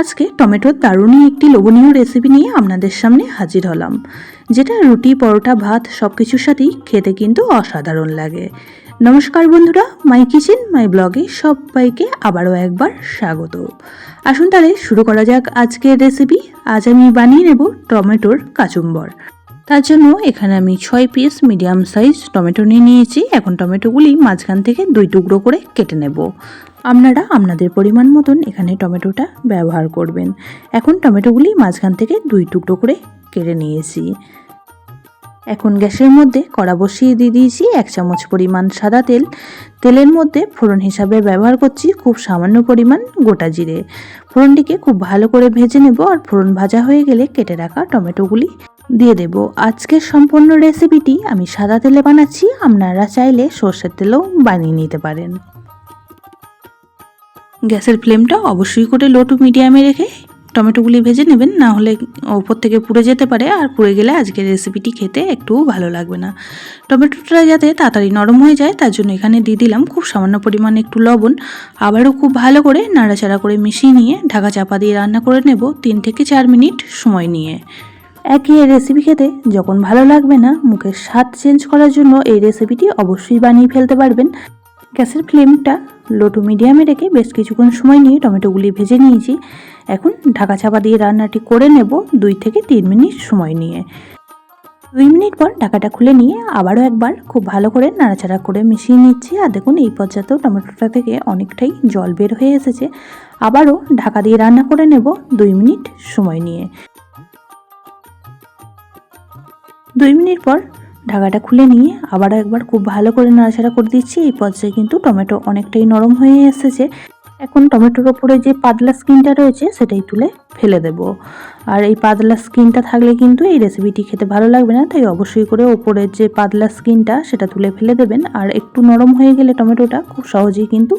আজকে টমেটোর দারুণই একটি লোভনীয় রেসিপি নিয়ে আপনাদের সামনে হাজির হলাম, যেটা রুটি, পরোটা, ভাত সব কিছুর সাথেই খেতে কিন্তু অসাধারণ লাগে। নমস্কার বন্ধুরা মাই কিচেন মাই ব্লগে সবাইকে আবারও একবার স্বাগত। আসুন তাহলে শুরু করা যাক আজকের রেসিপি আজ আমি বানিয়ে নেব টমেটোর কাচুম্বর। তার জন্য এখানে আমি ছয় পিস মিডিয়াম সাইজ টমেটো নিয়ে নিয়েছি। এখন টমেটোগুলি মাঝখান থেকে দুই টুকরো করে কেটে নেব। আপনারা আপনাদের পরিমাণ মতন এখানে টমেটোটা ব্যবহার করবেন। এখন টমেটোগুলি মাঝখান থেকে দুই টুকরো করে কেটে নিয়েছি। এখন গ্যাসের মধ্যে কড়া বসিয়ে দিয়ে দিয়েছি এক চামচ পরিমাণ সাদা তেল। তেলের মধ্যে ফোড়ন হিসাবে ব্যবহার করছি খুব সামান্য পরিমাণ গোটা জিরে। ফোড়নটিকে খুব ভালো করে ভেজে নেব আর ফোড়ন ভাজা হয়ে গেলে কেটে রাখা টমেটোগুলি দিয়ে দেব। আজকের সম্পূর্ণ রেসিপিটি আমি সাদা তেলে বানাচ্ছি, আপনারা চাইলে সর্ষের তেলেও বানিয়ে নিতে পারেন। গ্যাসের ফ্লেমটা অবশ্যই করে লো টু মিডিয়ামে রেখে টমেটোগুলি ভেজে নেবেন, না হলে ওপর থেকে পুড়ে যেতে পারে আর পুড়ে গেলে আজকের রেসিপিটি খেতে একটুও ভালো লাগবে না। টমেটোটা যাতে তাড়াতাড়ি নরম হয়ে যায়, তার জন্য এখানে দিয়ে দিলাম খুব সামান্য পরিমাণে একটু লবণ। আবারও খুব ভালো করে নাড়াচাড়া করে মিশিয়ে নিয়ে ঢাকা চাপা দিয়ে রান্না করে নেব তিন থেকে চার মিনিট সময় নিয়ে। একই রেসিপি খেতে যখন ভালো লাগবে না, মুখের স্বাদ চেঞ্জ করার জন্য এই রেসিপিটি অবশ্যই বানিয়ে ফেলতে পারবেন। গ্যাসের ফ্লেমটা লো টু মিডিয়ামে রেখে বেশ কিছুক্ষণ সময় নিয়ে টমেটোগুলি ভেজে নিয়েছি। এখন ঢাকা চাপা দিয়ে রান্নাটি করে নেব দুই থেকে তিন মিনিট সময় নিয়ে। দুই মিনিট পর ঢাকাটা খুলে নিয়ে আবারও একবার খুব ভালো করে নাড়াচাড়া করে মিশিয়ে নিচ্ছি। আর দেখুন, এই পর্যাতেও টমেটোটা থেকে অনেকটাই জল বের হয়ে এসেছে। আবারও ঢাকা দিয়ে রান্না করে নেব দুই মিনিট সময় নিয়ে। দুই মিনিট পর ঢাকাটা খুলে নিয়ে আবার একবার খুব ভালো করে নাড়াচাড়া করে দিচ্ছি। এই পর্যায়ে কিন্তু টমেটো অনেকটাই নরম হয়ে এসেছে। এখন টমেটোর ওপরে যে পাতলা স্কিনটা রয়েছে, সেটাই তুলে ফেলে দেব। আর এই পাতলা স্কিনটা থাকলে কিন্তু এই রেসিপিটি খেতে ভালো লাগবে না, তাই অবশ্যই করে ওপরের যে পাতলা স্কিনটা সেটা তুলে ফেলে দেবেন। আর একটু নরম হয়ে গেলে টমেটোটা খুব সহজেই কিন্তু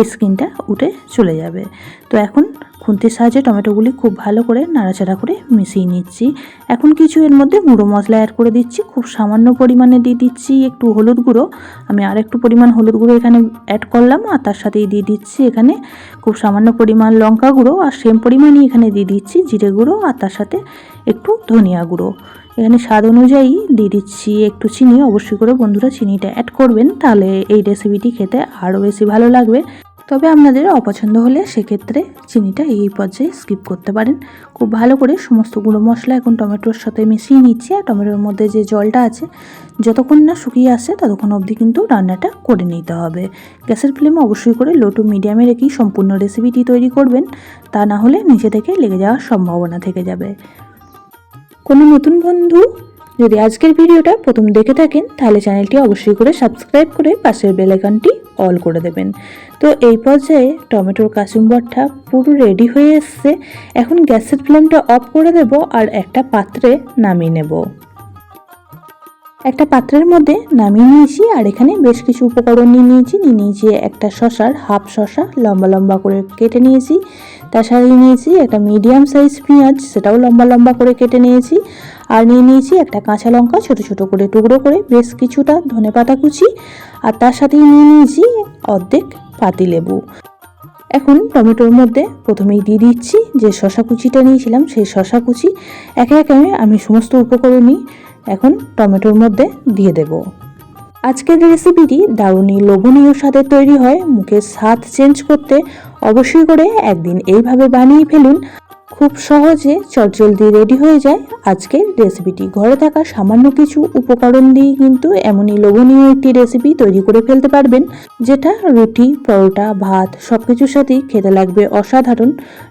এই স্কিনটা উঠে চলে যাবে। তো এখন খুন্তির সাহায্যে টমেটোগুলি খুব ভালো করে নাড়াচাড়া করে মিশিয়ে নিচ্ছি। এখন কিছু এর মধ্যে গুঁড়ো মশলা অ্যাড করে দিচ্ছি। খুব সামান্য পরিমাণে দিয়ে দিচ্ছি একটু হলুদ গুঁড়ো। আমি আর একটু পরিমাণ হলুদ গুঁড়ো এখানে অ্যাড করলাম আর তার সাথেই দিয়ে দিচ্ছি এখানে খুব সামান্য পরিমাণ লঙ্কা গুঁড়ো। আর সেম পরিমাণই এখানে দিয়ে দিচ্ছি জিরে গুঁড়ো আর তার সাথে একটু ধনিয়া গুঁড়ো। এখানে স্বাদ অনুযায়ী দিয়ে দিচ্ছি একটু চিনি। অবশ্যই করে বন্ধুরা চিনিটা অ্যাড করবেন, তাহলে এই রেসিপিটি খেতে আরও বেশি ভালো লাগবে। তবে আপনাদের অপছন্দ হলে সেক্ষেত্রে চিনিটা এই পর্যায়ে স্কিপ করতে পারেন। খুব ভালো করে সমস্ত গুঁড়ো মশলা এখন টমেটোর সাথে মিশিয়ে নিচ্ছি আর টমেটোর মধ্যে যে জলটা আছে, যতক্ষণ না শুকিয়ে আসে ততক্ষণ অবধি কিন্তু রান্নাটা করে নিতে হবে। গ্যাসের ফ্লেম অবশ্যই করে লো টু মিডিয়ামে রেখেই সম্পূর্ণ রেসিপিটি তৈরি করবেন, তা না হলে নিচে থেকে লেগে যাওয়ার সম্ভাবনা থেকে যাবে। কোনো নতুন বন্ধু যদি আজকের ভিডিওটা প্রথম দেখে থাকেন, তাহলে চ্যানেলটি অবশ্যই করে সাবস্ক্রাইব করে পাশের বেলাইকনটি অল করে দেবেন। তো এই পর্যায়ে টমেটোর কাচুম্বরটা পুরো রেডি হয়ে এসছে। এখন গ্যাসের ফ্লেমটা অফ করে দেব আর একটা পাত্রে নামিয়ে নেব। একটা পাত্রের মধ্যে নামিয়ে নিয়েছি আর এখানে বেশ কিছু উপকরণ নিয়ে নিয়েছি। নিয়ে নিয়েছি একটা শশার হাফ শশা, লম্বা লম্বা করে কেটে নিয়েছি। তার সাথে নিয়েছি একটা মিডিয়াম সাইজ পেঁয়াজ, সেটাও লম্বা লম্বা করে কেটে নিয়েছি। আর নিয়ে নিয়েছি একটা কাঁচা লঙ্কা, ছোট ছোট করে টুকরো করে বেশ কিছুটা ধনে পাতা কুচি। আর তার সাথেই নিয়ে নিয়েছি অর্ধেক পাতিলেবু এখন টমেটোর মধ্যে প্রথমেই দিয়ে দিচ্ছি যে শশা কুচিটা নিয়েছিলাম, সেই শশা কুচি। একে একে আমি সমস্ত উপকরণই এখন টমেটোর মধ্যে দিয়ে দেব। আজকের রেসিপিটি দারুণই লোভনীয় স্বাদে তৈরি হয়, মুখের স্বাদ চেঞ্জ করতে অবশ্যই করে একদিন এইভাবে বানিয়ে ফেলুন। খুব সহজে চটজলদি রেডি হয়ে যায়। আজকের রেসিপিটি ঘরে থাকা সামান্য কিছু উপকরণ দিয়ে কিন্তু এমনই লোভনীয় একটি রেসিপি তৈরি করে ফেলতে পারবেন, যেটা রুটি, পরোটা, ভাত সব কিছুর সাথেই খেতে লাগবে অসাধারণ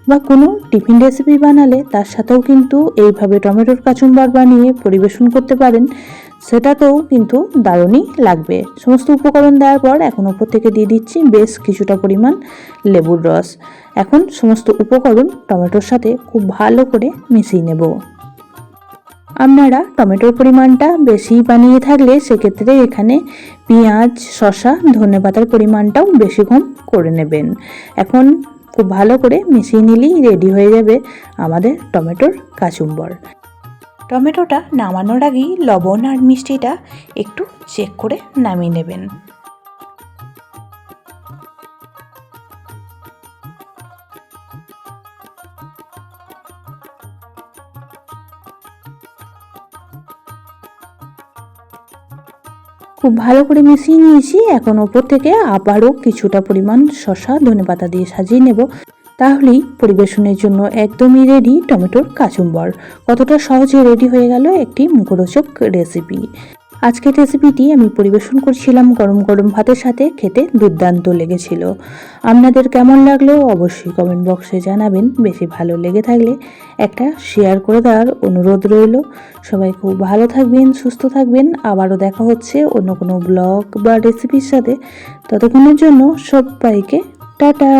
বা কোনো টিফিন রেসিপি বানালে তার সাথেও কিন্তু এইভাবে টমেটোর কাচুম্বার বানিয়ে পরিবেশন করতে পারেন। সেটাতেও কিন্তু দারুণই লাগবে। সমস্ত উপকরণ দেওয়ার পর এখন ওপর থেকে দিয়ে দিচ্ছি বেশ কিছুটা পরিমাণ লেবুর রস। এখন সমস্ত উপকরণ টমেটোর সাথে খুব ভালো করে মিশিয়ে নেব। আপনারা টমেটোর পরিমাণটা বেশি বানিয়ে থাকলে সেক্ষেত্রে এখানে পেঁয়াজ, শসা ধনে পাতার পরিমাণটাও বেশি কম করে নেবেন। এখন খুব ভালো করে মিশিয়ে নিলেই রেডি হয়ে যাবে আমাদের টমেটোর কাচুম্বর। টমেটোটা নামানোর আগেই লবণ আর মিষ্টিটা একটু চেক করে নামিয়ে নেবেন। খুব ভালো করে মিশিয়ে নিয়েছি। এখন ওপর থেকে আবারও কিছুটা পরিমাণ শশা ধনেপাতা দিয়ে সাজিয়ে নেব। তাহলেই পরিবেশনের জন্য একদমই রেডি টমেটোর কাচুম্বর। কতটা সহজে রেডি হয়ে গেল একটি মুখরোচক রেসিপি আজকের রেসিপিটি আমি পরিবেশন করছিলাম গরম গরম ভাতের সাথে, খেতে দুর্দান্ত লেগেছিল। আপনাদের কেমন লাগল অবশ্যই কমেন্ট বক্সে জানাবেন। বেশি ভালো লেগে থাকলে একটা শেয়ার করে দেওয়ার অনুরোধ রইল। সবাই খুব ভালো থাকবেন, সুস্থ থাকবেন। আবারও দেখা হচ্ছে অন্য কোনো ব্লগ বা রেসিপির সাথে। ততক্ষণের জন্য সবাইকে টাটা!